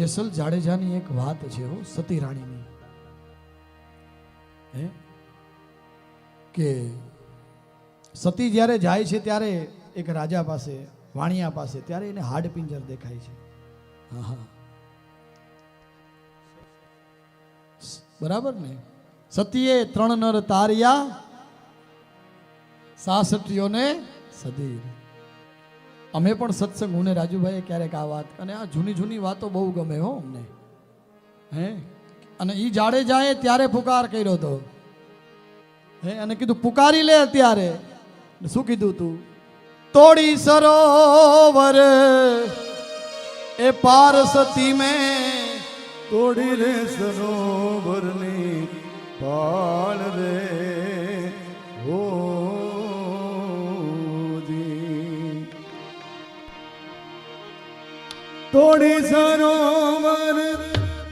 જેસલ જાડેજાની એક વાત છે હો સતી રાણીની હે? કે સતી જ્યારે જાય છે ત્યારે એક રાજા પાસે, વાણિયા પાસે, ત્યારે એને હાડપિંજર દેખાય છે. હા બરાબર ને? સતીએ ત્રણ નર તાર્યા સાસટીઓને સદી. અમે પણ સત્સંગ, હું ને રાજુભાઈએ ક્યારેક આ વાત, અને આ જૂની જૂની વાતો બહુ ગમે હો અમને. હે? અને ઈ જાડેજાએ ત્યારે પુકાર કર્યો હતો હે? અને કીધું, પુકારી લે અત્યારે. શું કીધું તું? તોડી સરોવર, એ પાર સતી મેં તોડી રે સરોવરની પાળ રે. હો તોડી સરોવર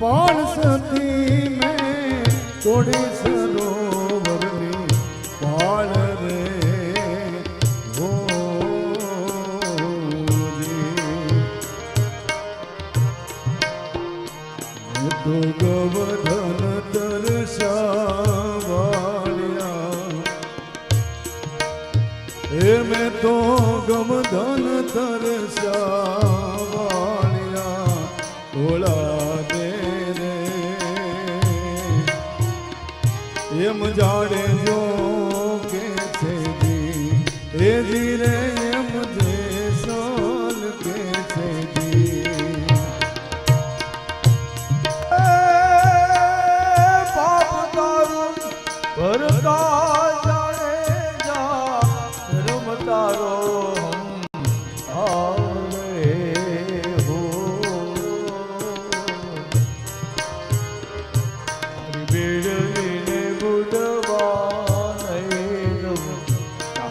પણ સતી મેં તોડી સરોવર પાળ રે? તો ગવધન તરસાવાળ્યા એ મેં તો ગમધન તરસાવાળ્યા ભોળા દે રે. એમ જાડે જો કે છે જી. એ જી રે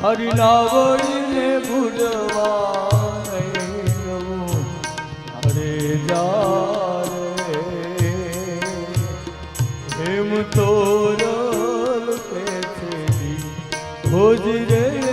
હરી ભૂલવા નહીં. અરે જા એમ તો ભોજ રે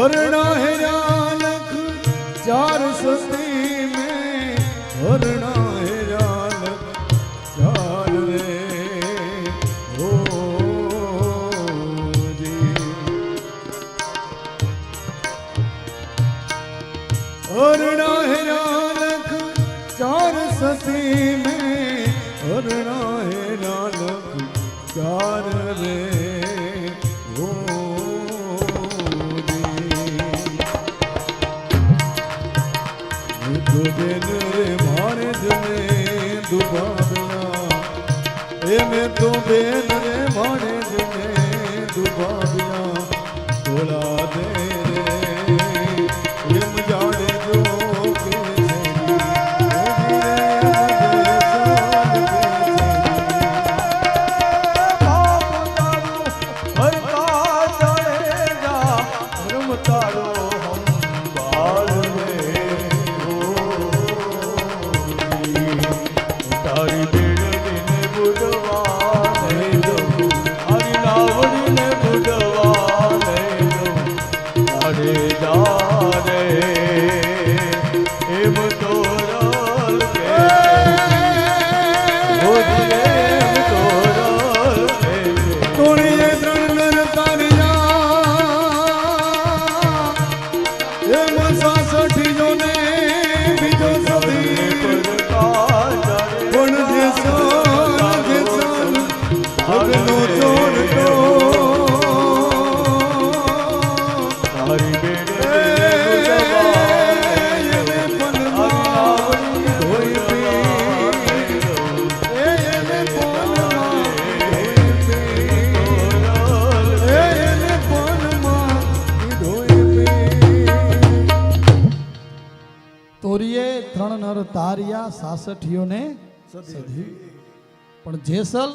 હરણા હેરા લખ ચાર સતી મેં હરણા હેરા લખ ચાર રે હો હરણા હેરા લખ ચાર સતી મેં હરણા હેરા લખ ચાર રે બેન રે મારે જને દુભાવના એ મેં તો બેન રે નર તારિયા સાસઠીઓને પણ જેસલ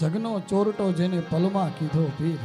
જગનો ચોરટો જેને પલમાં કીધો પીર.